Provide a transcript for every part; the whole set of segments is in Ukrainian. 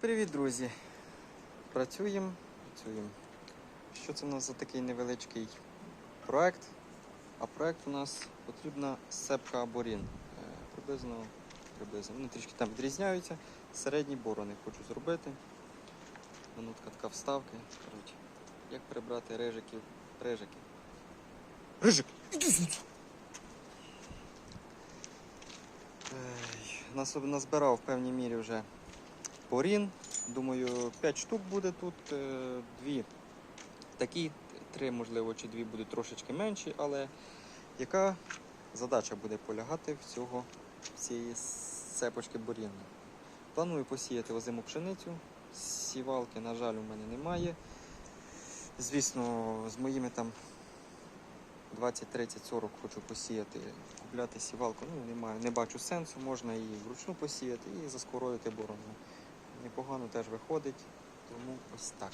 Привіт, друзі! Працюємо, працюємо. Що це у нас за такий невеличкий проект? А проект у нас потрібна сепка борін. Е, Приблизно, приблизно. Вони трішки там відрізняються. Середні борони хочу зробити. Минутка така вставки. Коротше, як прибрати рижиків. Рижики. Рижик! Нас назбирав в певній мірі вже порін. Думаю, 5 штук буде тут, е, дві такі, три, можливо, чи дві будуть трошечки менші, але яка задача буде полягати в цього цієї цепочки боріння? Планую посіяти озиму пшеницю. Сівалки, на жаль, у мене немає. Звісно, з моїми там 20, 30, 40 хочу посіяти, купляти сівалку. Ну, немає, не бачу сенсу, можна її вручну посіяти і заскородити борону. Непогано теж виходить, тому ось так.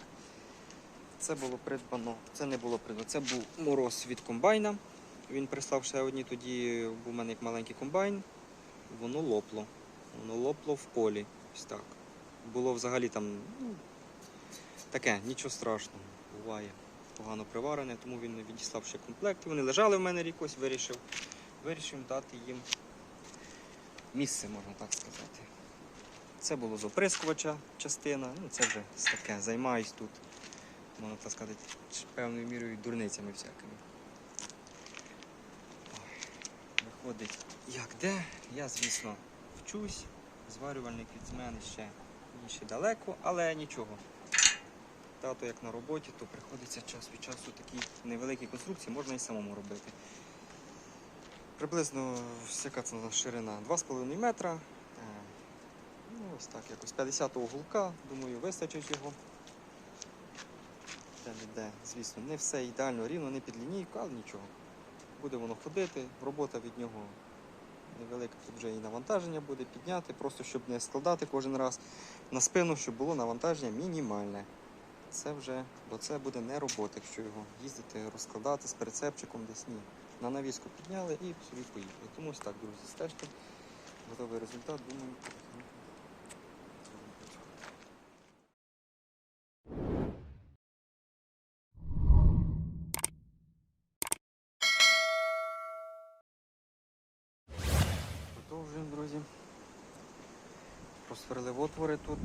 Це було придбано, це не було придбано, це був мороз від комбайна. Він прислав ще одні, тоді був у мене як маленький комбайн, воно лопло. Воно лопло в полі. Ось так. Було взагалі там ну, таке, нічого страшного, буває. Погано приварене, тому він відіслав ще комплект. Вони лежали в мене рік, ось вирішив, вирішив дати їм місце, можна так сказати. Це було з оприскувача частина, ну це вже таке, займаюсь тут, можна так сказати, певною мірою дурницями всякими. Виходить, як де? Я, звісно, вчусь. Зварювальник від мене ще, ще далеко, але нічого. Тато як на роботі, то приходиться час від часу такі невеликі конструкції можна і самому робити. Приблизно яка це ширина 2,5 метра. Ну, ось так, якось 50-го гулка, думаю, вистачить його. Де не де, звісно, не все ідеально рівно, не під лінійку, але нічого. Буде воно ходити, робота від нього невелика, тут вже і навантаження буде підняти, просто щоб не складати кожен раз на спину, щоб було навантаження мінімальне. Це вже, бо це буде не робота, якщо його їздити, розкладати з прицепчиком десь ні. На навіску підняли і собі поїхали. Тому ось так, друзі, стежте. Готовий результат, думаю, потихеньку будемо працювати. Продовжуємо, друзі. Просверлив отвори тут.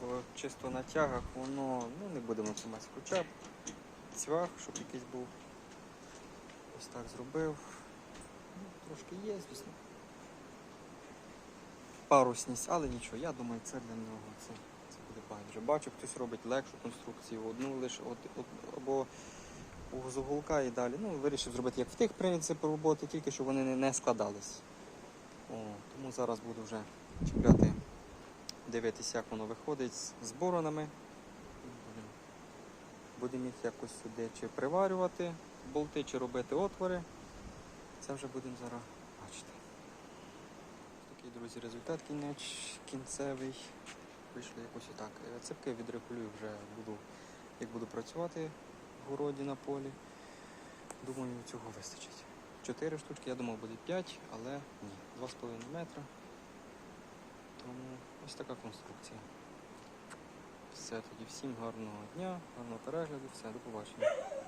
Бо чисто на тягах воно, ну не будемо це мати хоча б цвях, щоб якийсь був. Ось так зробив. Ну, трошки є, звісно. Парусність, але нічого, я думаю, це для нього це, це буде байдуже. Бачу, хтось робить легшу конструкцію, одну лише от, от, або у з уголка і далі. Ну, вирішив зробити як в тих принцип роботи, тільки щоб вони не, складались. О, тому зараз буду вже чіпляти, дивитися, як воно виходить з- боронами. Будемо- їх якось сюди чи приварювати болти, чи робити отвори. Це вже будемо зараз бачити. Такий, друзі, результат кінеч, кінцевий. Вийшло якось отак. Е, Цепки відрегулюю вже буду, як буду працювати городі на полі. Думаю, цього вистачить. Чотири штучки, я думав, буде 5, але ні. 2,5 метра. Тому ось така конструкція. Все, тоді всім гарного дня, гарного перегляду, все, до побачення.